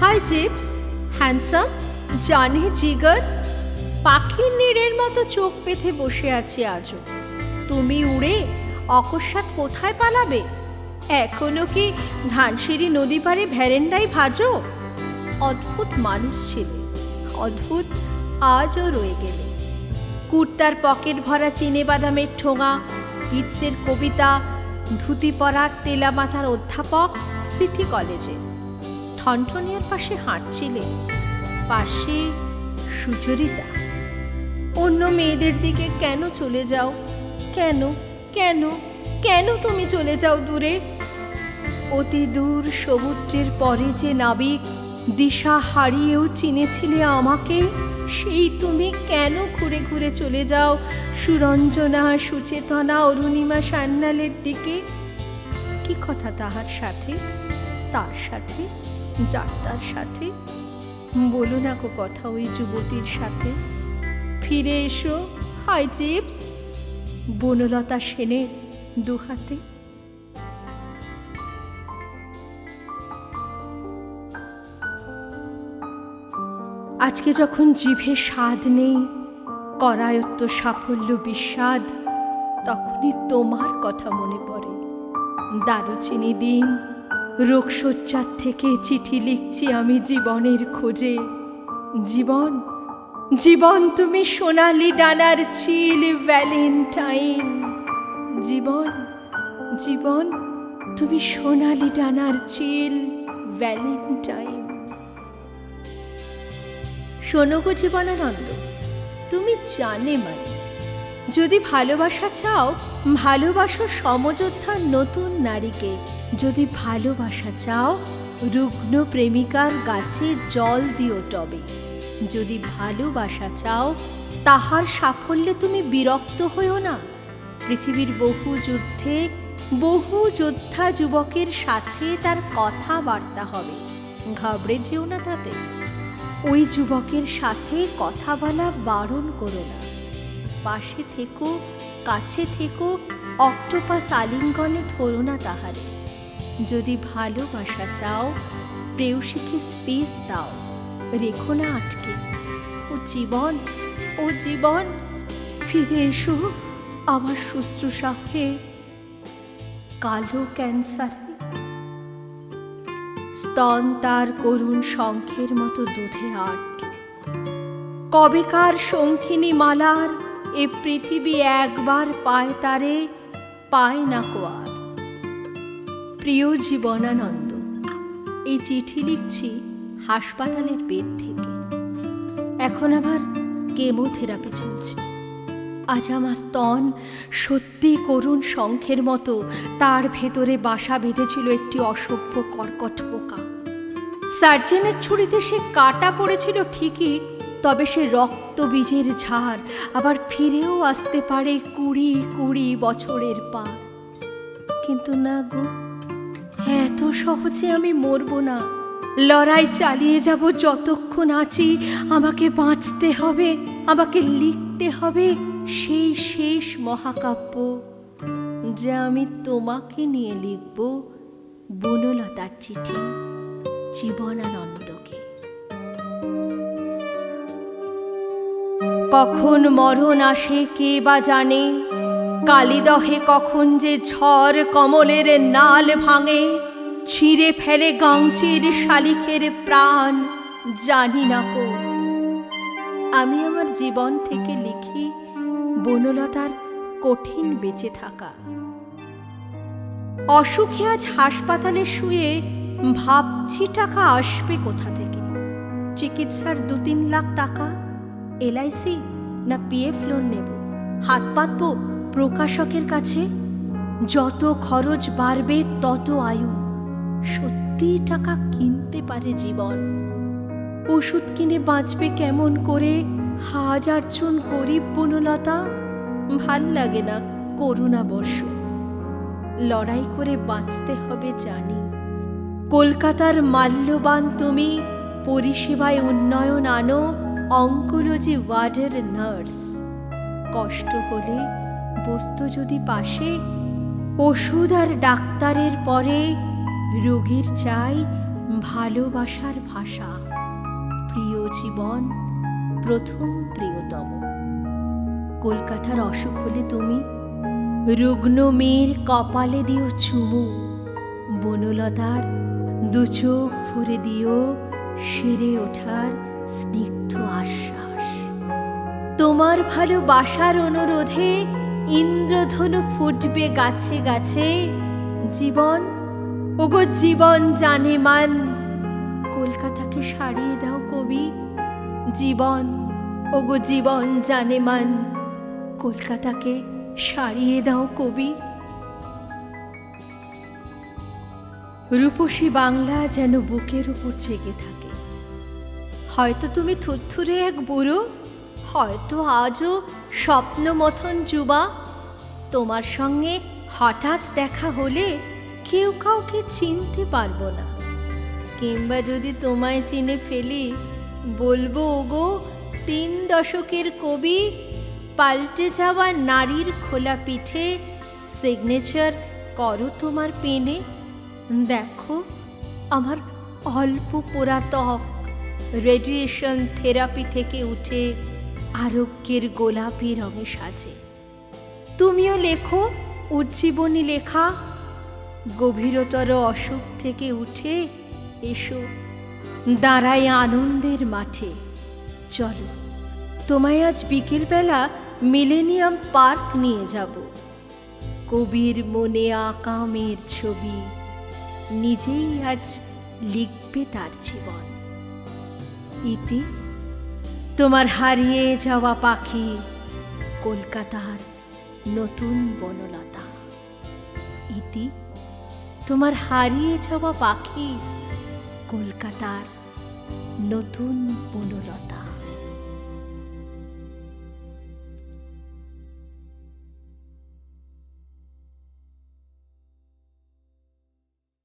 High jeeps handsome, জানে জিগার, পাখির নীড়ের মতো চোখ পেতে বসে আছি আজও। তুমি উড়ে অকস্মাৎ কোথায় পালাবে? এখনও কি ধানসিঁড়ি নদী পাড়ে ভ্যারেন্ডাই ভাজো? অদ্ভুত মানুষ ছিলে, অদ্ভুত আজও রয়ে গেলে। কুর্তার পকেট ভরা চিনে বাদামের ঠোঙা কিটসের কবিতা, ধুতি পরার তেলা মাথার অধ্যাপক সিটি কলেজে। ঠনঠনিয়ার পাশে হাঁটছিলে। পাশে সুচরিতা। অন্য মেয়েদের দিকে কেন চলে যাও? কেন? কেন? কেন তুমি চলে যাও দূরে? অতি দূর সমুদ্রের পরে যে নাবিক দিশা হারিয়েও চিনেছিলে আমাকে, সেই তুমি কেন ঘুরে ঘুরে চলে যাও সুরঞ্জনা, সুচেতনা, অরুণিমা, সান্যালের দিকে? কি কথা তাহার সাথে? তার সাথে যার তার সাথে। বলো না কো কথা ওই যুবতীর সাথে। ফিরে এসো, হাই চিপস। বনলতা সেনের দুহাতে। আজকে যখন জিভে স্বাদ নেই, করায়ত্ত সাফল্য বিস্বাদ, তখনই তোমার কথা মনে পড়ে। দারুচিনি দিন রোগশয্যার থেকে চিঠি লিখছি আমি জীবনের খোঁজে। জীবন জীবন তুমি সোনালি ডানার চিল ভ্যালেন্টাইন জীবন জীবন তুমি সোনালি ডানার চিল ভ্যালেন্টাইন শোনো গো জীবনানন্দ, তুমি জানে মানে যদি ভালোবাসা চাও, ভালোবাসো সমযোদ্ধার নতুন নারীকে। যদি ভালোবাসা চাও, রুগ্ন প্রেমিকার গাছে জল দিও টবে। যদি ভালোবাসা চাও, তাহার সাফল্যে তুমি বিরক্ত হইও না। পৃথিবীর বহু যুদ্ধে, বহু যোদ্ধা যুবকের সাথে তার কথাবার্তা হবে। ঘাবড়ে যেও না তাতে। ওই যুবকের সাথে কথা বলা বারণ করো না। পাশে থেকো, কাছে থেকো, অক্টোপাস আলিঙ্গনে ধরো না তাহারে। যদি ভালোবাসা চাও, প্রেয়সীকে স্পেস দাও, রেখো না আটকে। ও জীবন ও জীবন, ফিরে এসো আমার শুশ্রূষা কালো ক্যান্সারে স্তন তার করুণ শঙ্খের মতো দুধে আট। কবেকার শঙ্খিনী মালার এ পৃথিবী একবার পায় তারে, পায় না কোয়ার। প্রিয় জীবনানন্দ, এই চিঠি লিখছি হাসপাতালের বেড থেকে। এখন আবার কেমোথেরাপি চলছে। আজ আমার স্তন সত্যি করুণ শঙ্খের মতো, তার ভেতরে বাসা বেঁধেছিল একটি অসভ্য কর্কট পোকা। সার্জেনের ছুরিতে সে কাটা পড়েছিল ঠিকই তবে সে রক্ত বীজের ঝাড় আবার ফিরেও আসতে পারে কুড়ি কুড়ি বছরের পার। কিন্তু না গো, এত সহজে আমি মরবো না। লড়াই চালিয়ে যাব যতক্ষণ আছি, আমাকে বাঁচতে হবে, আমাকে লিখতে হবে সেই শেষ মহাকাব্য যা আমি তোমাকে নিয়ে লিখব বনলতার চিঠি, জীবনানন্দকে। কখন মরণ আসে কে বা জানে? কালিদহে কখন যে ঝড় কমলের নাল ভাঙে? ছিঁড়ে ফেলে গাংচির শালিখের প্রাণ, জানি না কো। আমি আমার জীবন থেকে লিখি বনলতার কঠিন বেঁচে থাকা। অসুখে আজ হাসপাতালে শুয়ে ভাবছি টাকা আসবে কোথা থেকে? চিকিৎসার দু তিন লাখ টাকা এলআইসি না পিএফ লোন নেব? হাত পাতবো প্রকাশকের কাছে? যত খরচ বাড়বে তত আয়ু। সত্যি টাকা কিনতে পারে জীবন। ওষুধ কিনে বাঁচবে কেমন করে? হাজারজন গরিব বনলতা? ভালো লাগে না করুণা বর্ষ। লড়াই করে বাঁচতে হবে জানি। কলকাতার মাল্যবান তুমি, পরিষেবায় উন্নয়ন আনো অঙ্কোলজি ওয়ার্ডের নার্স। কষ্ট হলে বস্তু যদি পাশে, ওষুধ আর ডাক্তারের পরে রোগীর চাই ভালোবাসার ভাষা। প্রিয় জীবন, প্রথম প্রিয়তম। কলকাতার অসুখ হলে তুমি রুগ্ন মেয়ের কপালে দিও চুমু, বনলতার দু চোখ ভরে দিও সেরে ওঠার স্নিগ্ধ আশ্বাস। তোমার ভালোবাসার অনুরোধে ইন্দ্রধনু ফুটবে গাছে গাছে। জীবন, ওগো জীবন জানে মান। কলকাতাকে সারিয়ে দাও কবি। জীবন, ওগো জীবন জানে মান। কলকাতাকে সারিয়ে দাও কবি। রূপসী বাংলা যেন বুকের উপর জেগে থাকে। হয়তো তুমি থুথুরে এক বুড়ো, হয়তো আজও স্বপ্ন মথন যুবা। তোমার সঙ্গে হঠাৎ দেখা হলে কেউ কাউকে চিনতে পারব না। কিংবা যদি তোমায় চিনে ফেলি, বলব, ওগো, তিন দশকের কবি, পাল্টে যাওয়া নারীর খোলা পিঠে সিগনেচার করো তোমার পেনে। দেখো, আমার অল্প পোড়া ত্বক রেডিয়েশন থেরাপি থেকে উঠে আরোগ্যের গোলাপি রঙে সাজে। তুমিও লেখো, উজ্জীবনী লেখা, গভীরতর অসুখ থেকে উঠে এসো দাঁড়াই আনন্দের মাঠে। চলো, তোমায় আজ বিকেলবেলা মিলেনিয়াম পার্ক নিয়ে যাব। কবির মনে আঁকা মেয়ের ছবি, নিজেই আজ লিখবে তার জীবন। ইতি? তোমার হারিয়ে যাওয়া পাখি কলকাতার নতুন বনলতা। ইতি? তোমার হারিয়ে যাওয়া পাখি কলকাতার নতুন বনলতা।